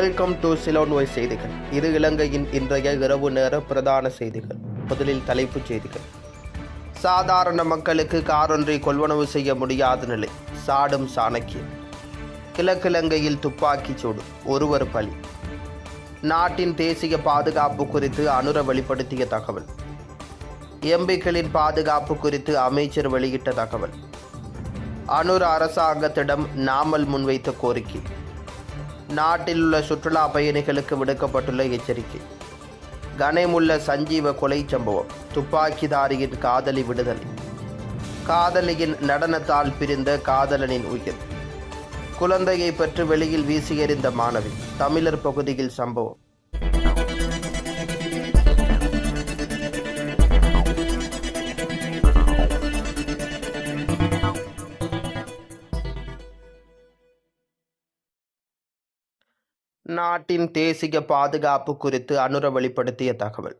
Welcome to சிலோன்வாய் செய்திகள். இது இலங்கையின் இன்றைய இரவு நேர பிரதான செய்திகள். முதலில் தலைப்புச் செய்திகள். சாதாரண மக்களுக்கு காரொன்றை கொள்வனவு செய்ய முடியாத நிலை. சாடும் சாணக்கியம். கிழக்கிழங்கையில் துப்பாக்கிச் சூடு. ஒருவர் பலி. நாட்டின் தேசிய பாதுகாப்பு குறித்து அனுர வெளிப்படுத்திய தகவல். எம்பிக்களின் பாதுகாப்பு குறித்து அமைச்சர் வெளியிட்ட தகவல். அனுர அரசாங்கத்திடம் நாமல் முன்வைத்த கோரிக்கை. நாட்டில் உள்ள சுற்றுலா பயணிகளுக்கு விடுக்கப்பட்டுள்ள எச்சரிக்கை. கனமுள்ள சஞ்சீவ கொலை சம்பவம் துப்பாக்கிதாரியின் காதலி விடுதலை. காதலியின் நடனத்தால் பிரிந்த காதலனின் உயிர். குழந்தையை பெற்று வெளியில் வீசி எறிந்த மாணவி தமிழர் பகுதியில் சம்பவம். நாட்டின் தேசிய பாதுகாப்பு குறித்து அனுர வெளிப்படுத்திய தகவல்.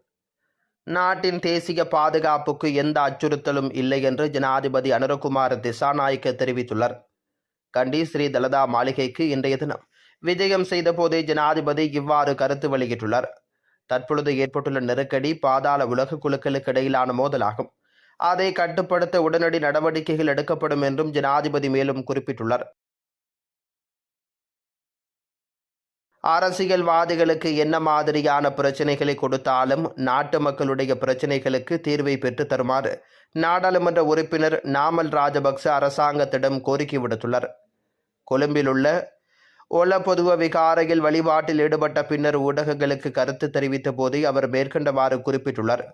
நாட்டின் தேசிய பாதுகாப்புக்கு எந்த அச்சுறுத்தலும் இல்லை என்று ஜனாதிபதி அனுரகுமார திசாநாயக்க தெரிவித்துள்ளார். கண்டி ஸ்ரீ தலதா மாளிகைக்கு இன்றைய தினம் விஜயம் செய்தபோது ஜனாதிபதி இவ்வாறு கருத்து வெளியிட்டுள்ளார். தற்பொழுது ஏற்பட்டுள்ள நெருக்கடி பாதாள உலக குழுக்களுக்கு இடையிலான மோதலாகும். அதை கட்டுப்படுத்த உடனடி நடவடிக்கைகள் எடுக்கப்படும் என்றும் ஜனாதிபதி மேலும் குறிப்பிட்டுள்ளார். அரசியல்வாதிகளுக்கு என்ன மாதிரியான பிரச்சனைகளை கொடுத்தாலும் நாட்டு மக்களுடைய பிரச்சனைகளுக்கு தீர்வை பெற்று தருமாறு நாடாளுமன்ற உறுப்பினர் நாமல் ராஜபக்ச அரசாங்கத்திடம் கோரிக்கை விடுத்துள்ளார். கொழும்பில் உள்ள ஒல பொதுவ விகாரையில் வழிபாட்டில் ஈடுபட்ட பின்னர் ஊடகங்களுக்கு கருத்து தெரிவித்த போதே அவர் மேற்கண்டவாறு குறிப்பிட்டுள்ளார்.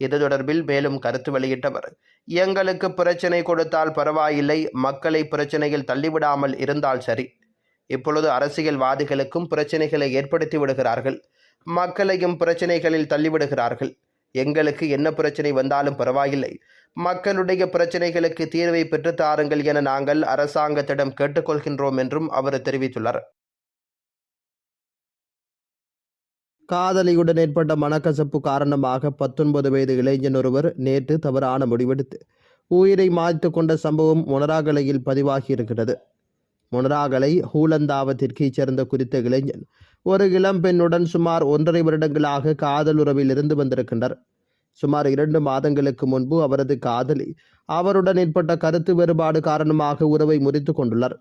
இது தொடர்பில் மேலும் கருத்து வெளியிட்டவர் எங்களுக்கு பிரச்சனை கொடுத்தால் பரவாயில்லை மக்களை பிரச்சனையில் தள்ளிவிடாமல் இருந்தால் சரி. இப்பொழுது அரசியல்வாதிகளுக்கும் பிரச்சனைகளை ஏற்படுத்தி விடுகிறார்கள். மக்களையும் பிரச்சனைகளில் தள்ளிவிடுகிறார்கள். எங்களுக்கு என்ன பிரச்சனை வந்தாலும் பரவாயில்லை. மக்களுடைய பிரச்சனைகளுக்கு தீர்வை பெற்றுத்தாருங்கள் என நாங்கள் அரசாங்கத்திடம் கேட்டுக்கொள்கின்றோம் என்றும் அவர் தெரிவித்துள்ளார். காதலியுடன் ஏற்பட்ட மனக்கசப்பு காரணமாக பத்தொன்பது வயது இளைஞன் ஒருவர் நேற்று தவறான முடிவெடுத்து உயிரை மாய்த்து கொண்ட சம்பவம் மொனராகலையில் பதிவாகியிருக்கிறது. மொனராகலை ஹூலந்தாவத்திற்கு சேர்ந்த குறித்த இளைஞன். ஒரு இளம்பெண்ணுடன் சுமார் ஒன்றரை வருடங்களாக காதல் உறவில் இருந்து வந்திருக்கின்றார். சுமார் இரண்டு மாதங்களுக்கு முன்பு அவரது காதலி அவருடன் ஏற்பட்ட கருத்து வேறுபாடு காரணமாக உறவை முறித்து கொண்டுள்ளார்.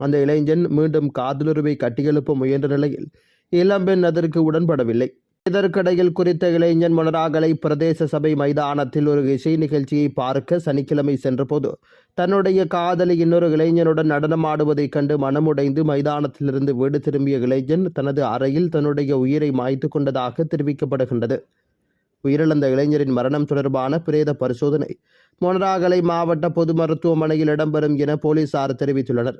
அந்த இளைஞன் மீண்டும் காதலுறவை கட்டியெழுப்ப முயன்ற நிலையில் இளம்பெண் அதற்கு உடன்படவில்லை. இதற்கிடையில் குறித்த இளைஞன் மொனராகலை பிரதேச சபை மைதானத்தில் ஒரு இசை நிகழ்ச்சியை பார்க்க சனிக்கிழமை சென்றபோது தன்னுடைய காதலி இன்னொரு இளைஞனுடன் நடனமாடுவதைக் கண்டு மனமுடைந்து மைதானத்திலிருந்து வீடு திரும்பிய இளைஞன் தனது அறையில் தன்னுடைய உயிரை மாய்த்து கொண்டதாக தெரிவிக்கப்படுகின்றது. உயிரிழந்த இளைஞரின் மரணம் தொடர்பான பிரேத பரிசோதனை மொனராகலை மாவட்ட பொது மருத்துவமனையில் இடம்பெறும் என போலீசார் தெரிவித்துள்ளனர்.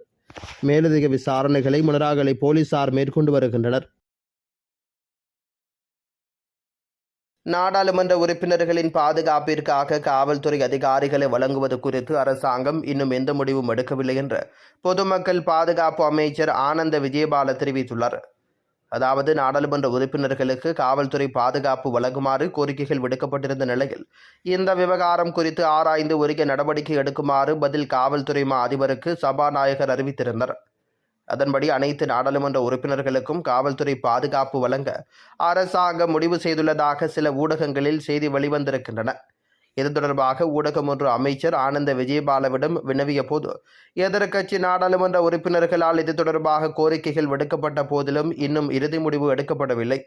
மேலதிக விசாரணைகளை மொனராகலை போலீசார் மேற்கொண்டு வருகின்றனர். நாடாளுமன்ற உறுப்பினர்களின் பாதுகாப்பிற்காக காவல்துறை அதிகாரிகளை வழங்குவது குறித்து அரசாங்கம் இன்னும் எந்த முடிவும் எடுக்கவில்லை என்று பொதுமக்கள் பாதுகாப்பு அமைச்சர் ஆனந்த விஜயபால தெரிவித்துள்ளார். அதாவது நாடாளுமன்ற உறுப்பினர்களுக்கு காவல்துறை பாதுகாப்பு வழங்குமாறு கோரிக்கைகள் விடுக்கப்பட்டிருந்த நிலையில் இந்த விவகாரம் குறித்து ஆராய்ந்து உரிய நடவடிக்கை எடுக்குமாறு பதில் காவல்துறை மா அதிபருக்கு சபாநாயகர் அறிவித்திருந்தார். அதன்படி அனைத்து நாடாளுமன்ற உறுப்பினர்களுக்கும் காவல்துறை பாதுகாப்பு வழங்க அரசாங்கம் முடிவு செய்துள்ளதாக சில ஊடகங்களில் செய்தி வெளிவந்திருக்கின்றன. இது தொடர்பாக ஊடகம் ஒன்று அமைச்சர் ஆனந்த விஜயபாலவிடம் வினவிய போது எதிர்க்கட்சி நாடாளுமன்ற உறுப்பினர்களால் இது தொடர்பாக கோரிக்கைகள் விடுக்கப்பட்ட போதிலும் இன்னும் இறுதி முடிவு எடுக்கப்படவில்லை.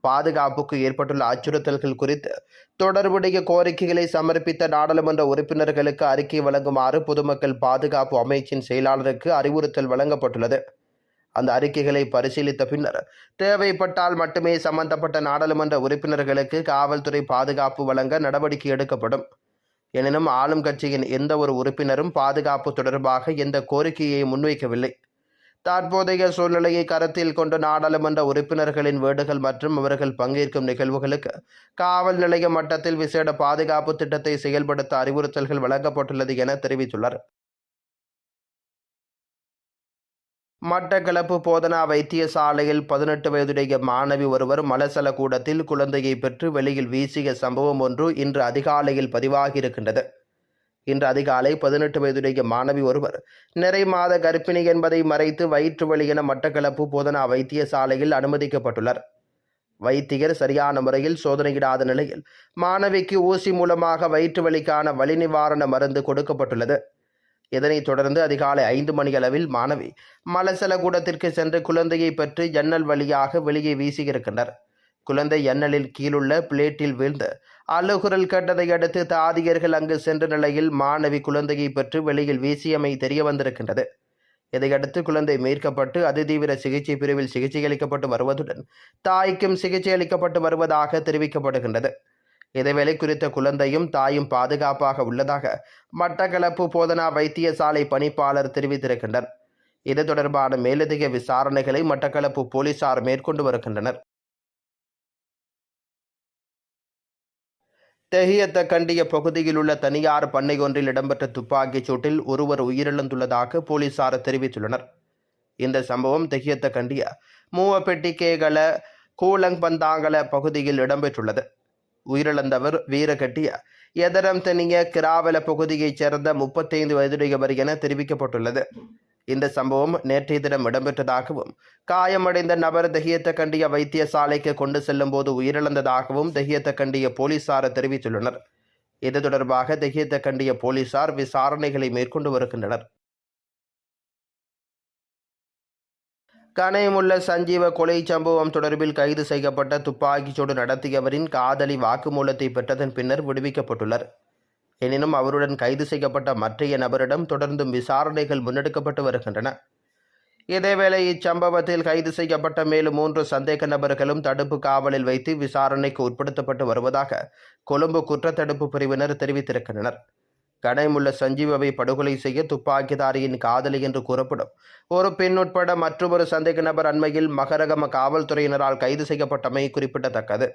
பாதுகாப்புக்கு ஏற்பட்டுள்ள அச்சுறுத்தல்கள் குறித்து தொடர்புடைய கோரிக்கைகளை சமர்ப்பித்த நாடாளுமன்ற உறுப்பினர்களுக்கு அறிக்கை வழங்குமாறு பொதுமக்கள் பாதுகாப்பு அமைச்சின் செயலாளருக்கு அறிவுறுத்தல் வழங்கப்பட்டுள்ளது. அந்த அறிக்கைகளை பரிசீலித்த பின்னர் தேவைப்பட்டால் மட்டுமே சம்பந்தப்பட்ட நாடாளுமன்ற உறுப்பினர்களுக்கு காவல்துறை பாதுகாப்பு வழங்க நடவடிக்கை எடுக்கப்படும். எனினும் ஆளும் கட்சியின் எந்த ஒரு உறுப்பினரும் பாதுகாப்பு தொடர்பாக எந்த கோரிக்கையை முன்வைக்கவில்லை. தற்போதைய சூழ்நிலையை கருத்தில் கொண்டு நாடாளுமன்ற உறுப்பினர்களின் வீடுகள் மற்றும் அவர்கள் பங்கேற்கும் நிகழ்வுகளுக்கு காவல் நிலைய மட்டத்தில் விசேட பாதுகாப்பு திட்டத்தை செயல்படுத்த அறிவுறுத்தல்கள் வழங்கப்பட்டுள்ளது என தெரிவித்துள்ளார் மட்டக்களப்பு போதனா வைத்தியசாலையில் பதினெட்டு வயதுடைய மாணவி ஒருவர் மலசல கூடத்தில் குழந்தையை பெற்று வெளியில் வீசிய சம்பவம் ஒன்று இன்று அதிகாலையில் பதிவாகியிருக்கின்றது. இன்று அதிகாலை பதினெட்டு வயதுடைய மாணவி ஒருவர் நிறை மாத கர்ப்பிணி என்பதை மறைத்து வயிற்று வலி என மட்டக்களப்பு போதனா வைத்தியசாலையில் அனுமதிக்கப்பட்டுள்ளார். வைத்தியர் சரியான முறையில் சோதனையிடாத நிலையில் மாணவிக்கு ஊசி மூலமாக வயிற்று வலிக்கான வலி நிவாரண மருந்து கொடுக்கப்பட்டுள்ளது. இதனைத் தொடர்ந்து அதிகாலை ஐந்து மணியளவில் மாணவி மலசல கூடத்திற்கு சென்று குழந்தையை பெற்று ஜன்னல் வழியாக வெளியே வீசியிருக்கின்றனர் குழந்தை எண்ணலில் கீழுள்ள பிளேட்டில் வீழ்ந்து அழுகுரல் கேட்டதை அடுத்து தாதியர்கள் அங்கு சென்ற நிலையில் மாணவி குழந்தையை பெற்று வெளியில் வீசியமை தெரிய வந்திருக்கின்றது இதையடுத்து குழந்தை மீட்கப்பட்டு அதிதீவிர சிகிச்சை பிரிவில் சிகிச்சை அளிக்கப்பட்டு வருவதுடன் தாய்க்கும் சிகிச்சை அளிக்கப்பட்டு வருவதாக தெரிவிக்கப்படுகின்றது. இதேவேளை குறித்த குழந்தையும் தாயும் பாதுகாப்பாக உள்ளதாக மட்டக்களப்பு போதனா வைத்தியசாலை பணிப்பாளர் தெரிவித்திருக்கின்றனர். இது தொடர்பான மேலதிக விசாரணைகளை மட்டக்களப்பு போலீசார் மேற்கொண்டு வருகின்றனர். தெஹியத்த கண்டிய பகுதியில் உள்ள தனியார் பண்ணை ஒன்றில் இடம்பெற்ற துப்பாக்கிச் சூட்டில் ஒருவர் உயிரிழந்துள்ளதாக போலீசார் தெரிவித்துள்ளனர். இந்த சம்பவம் தெஹியத்த கண்டிய மூவப்பெட்டிக்கேகல கூலங்பந்தாங்கல பகுதியில் இடம்பெற்றுள்ளது. உயிரிழந்தவர் வீரகட்டிய எதரம் தெனிய கிராவல பகுதியைச் சேர்ந்த முப்பத்தைந்து வயதுடையவர் என தெரிவிக்கப்பட்டுள்ளது. இந்த சம்பவம் நேற்றைய தினம் இடம்பெற்றதாகவும் காயமடைந்த நபர் தெஹியத்த கண்டிய வைத்தியசாலைக்கு கொண்டு செல்லும் போது உயிரிழந்ததாகவும் தெஹியத்த கண்டிய போலீசார் தெரிவித்துள்ளனர். இது தொடர்பாக தெஹியத்த கண்டிய போலீசார் விசாரணைகளை மேற்கொண்டு வருகின்றனர். கனயமுள்ள சஞ்சீவ கொலை சம்பவம் தொடர்பில் கைது செய்யப்பட்ட துப்பாக்கிச்சூடு நடத்தியவரின் காதலி வாக்குமூலத்தை பெற்றதன் பின்னர் விடுவிக்கப்பட்டுள்ளார் எனினும் அவருடன் கைது செய்யப்பட்ட மற்றைய நபரிடம் தொடர்ந்தும் விசாரணைகள் முன்னெடுக்கப்பட்டு வருகின்றன. இதேவேளை இச்சம்பவத்தில் கைது செய்யப்பட்ட மேலும் மூன்று சந்தேக நபர்களும் தடுப்பு காவலில் வைத்து விசாரணைக்கு உட்படுத்தப்பட்டு வருவதாக கொழும்பு குற்றத்தடுப்பு பிரிவினர் தெரிவித்திருக்கின்றனர். கடைமுள்ள சஞ்சீவவை படுகொலை செய்ய துப்பாக்கிதாரியின் காதலி என்று கூறப்படும். ஒரு பெண் உட்பட மற்றொரு சந்தேக நபர் அண்மையில் மகரகம காவல்துறையினரால் கைது செய்யப்பட்டமை குறிப்பிடத்தக்கது.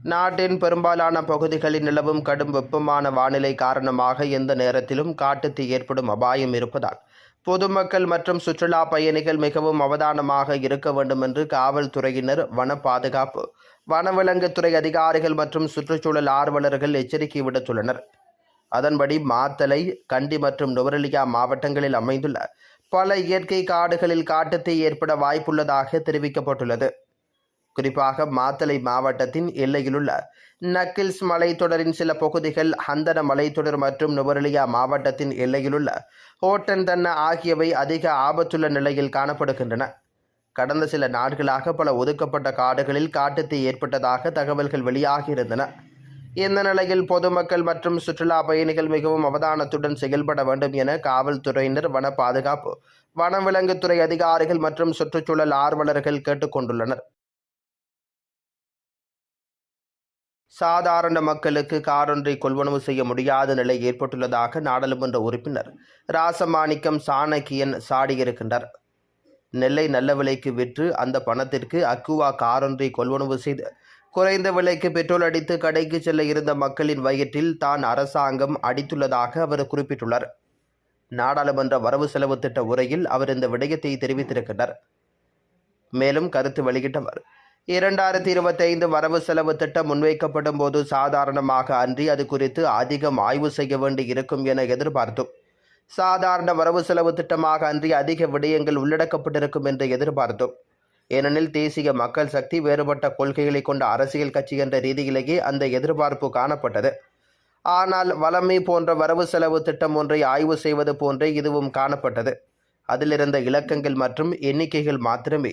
நாட்டின் பெரும்பாலான பகுதிகளில் நிலவும் கடும் வெப்பமான வானிலை காரணமாக எந்த நேரத்திலும் காட்டுத்தீ ஏற்படும் அபாயம் இருப்பதால் பொதுமக்கள் மற்றும் சுற்றுலா பயணிகள் மிகவும் அவதானமாக இருக்க வேண்டும் என்று காவல்துறையினர் வன பாதுகாப்பு வனவிலங்குத்துறை அதிகாரிகள் மற்றும் சுற்றுச்சூழல் ஆர்வலர்கள் எச்சரிக்கை விடுத்துள்ளனர். அதன்படி மாத்தலை கண்டி மற்றும் நுவரெலியா மாவட்டங்களில் அமைந்துள்ள பல இயற்கை காடுகளில் காட்டுத்தீ ஏற்பட வாய்ப்புள்ளதாக தெரிவிக்கப்பட்டுள்ளது. குறிப்பாக மாத்தளை மாவட்டத்தின் எல்லையிலுள்ள நக்கில்ஸ் மலைத்தொடரின் சில பகுதிகள் ஹந்தன மலைத்தொடர் மற்றும் நுவரெலியா மாவட்டத்தின் எல்லையிலுள்ள ஹோட்டன் தன்ன ஆகியவை அதிக ஆபத்துள்ள நிலையில் காணப்படுகின்றன. கடந்த சில நாட்களாக பல ஒதுக்கப்பட்ட காடுகளில் காட்டுத்தீ ஏற்பட்டதாக தகவல்கள் வெளியாகியிருந்தன. இந்த நிலையில் பொதுமக்கள் மற்றும் சுற்றுலா பயணிகள் மிகவும் அவதானத்துடன் செயல்பட வேண்டும் என காவல்துறையினர் வன பாதுகாப்பு வனவிலங்குத்துறை அதிகாரிகள் மற்றும் சுற்றுச்சூழல் ஆர்வலர்கள் கேட்டுக்கொண்டுள்ளனர். சாதாரண மக்களுக்கு காரொன்றை கொள்வனவு செய்ய முடியாத நிலை ஏற்பட்டுள்ளதாக நாடாளுமன்ற உறுப்பினர் ராசமாணிக்கம் சாணக்கியன் சாடியிருக்கின்றார். நெல்லை நல்ல விலைக்கு விற்று அந்த பணத்திற்கு அக்குவா காரொன்றை கொள்வனவு செய்து குறைந்த விலைக்கு பெட்ரோல் அடித்து கடைக்கு செல்ல இருந்த மக்களின் வயிற்றில் தான் அரசாங்கம் அடித்துள்ளதாக அவர் குறிப்பிட்டுள்ளார். நாடாளுமன்ற வரவு செலவு திட்ட உரையில் அவர் இந்த விடயத்தை தெரிவித்திருக்கிறார் மேலும் கருத்து வெளியிட்டவர் இரண்டாயிரத்தி இருபத்தைந்து வரவு செலவு திட்டம் முன்வைக்கப்படும் போது சாதாரணமாக அன்றி அது குறித்து அதிகம் ஆய்வு செய்ய வேண்டி இருக்கும் என எதிர்பார்த்தோம். சாதாரண வரவு செலவு திட்டமாக அன்றி அதிக விடயங்கள் உள்ளடக்கப்பட்டிருக்கும் என்று எதிர்பார்த்தோம். ஏனெனில் தேசிய மக்கள் சக்தி வேறுபட்ட கொள்கைகளை கொண்ட அரசியல் கட்சி என்ற ரீதியிலேயே அந்த எதிர்பார்ப்பு காணப்பட்டது. ஆனால் வளமை போன்ற வரவு செலவு திட்டம் ஒன்றை ஆய்வு செய்வது போன்றே இதுவும் காணப்பட்டது. அதிலிருந்த இலக்கங்கள் மற்றும் எண்ணிக்கைகள் மாத்திரமே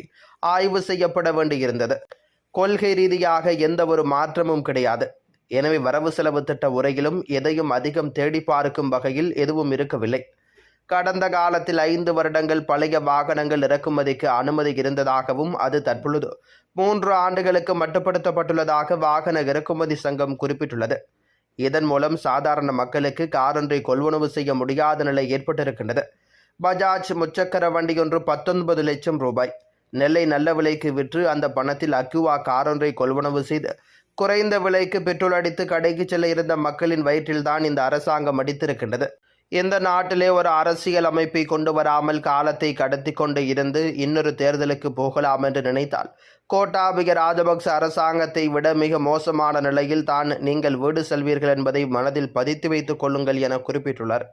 ஆய்வு செய்யப்பட வேண்டியிருந்தது. கொள்கை ரீதியாக எந்த ஒரு மாற்றமும் கிடையாது. எனவே வரவு செலவு திட்ட உரையிலும் எதையும் அதிகம் தேடி பார்க்கும் வகையில் எதுவும் இருக்கவில்லை. கடந்த காலத்தில் ஐந்து வருடங்கள் பழைய வாகனங்கள் இறக்குமதிக்கு அனுமதி இருந்ததாகவும் அது தற்பொழுது மூன்று ஆண்டுகளுக்கு மட்டுப்படுத்தப்பட்டுள்ளதாக வாகன இறக்குமதி சங்கம் குறிப்பிட்டுள்ளது. இதன் மூலம் சாதாரண மக்களுக்கு காரொன்றை கொள்வனவு செய்ய முடியாத நிலை ஏற்பட்டிருக்கின்றது. பஜாஜ் முச்சக்கர வண்டியொன்று பத்தொன்பது லட்சம் ரூபாய். நெல்லை நல்ல விலைக்கு விற்று அந்த பணத்தில் அக்யூவா காரொன்றை கொள்வனவு செய்து குறைந்த விலைக்கு பெட்ரோல் அடித்து கடைக்கு செல்ல இருந்த மக்களின் வயிற்றில்தான் இந்த அரசாங்கம் அடித்திருக்கின்றது. இந்த நாட்டிலே ஒரு அரசியல் அமைப்பை கொண்டு வராமல் காலத்தை கடத்தி கொண்டு இருந்து இன்னொரு தேர்தலுக்கு போகலாம் என்று நினைத்தால் கோட்டாபிக ராஜபக்ச அரசாங்கத்தை விட மிக மோசமான நிலையில் தான் நீங்கள் வீடு செல்வீர்கள் என்பதை மனதில் பதித்து வைத்துக் கொள்ளுங்கள் என குறிப்பிட்டுள்ளார்.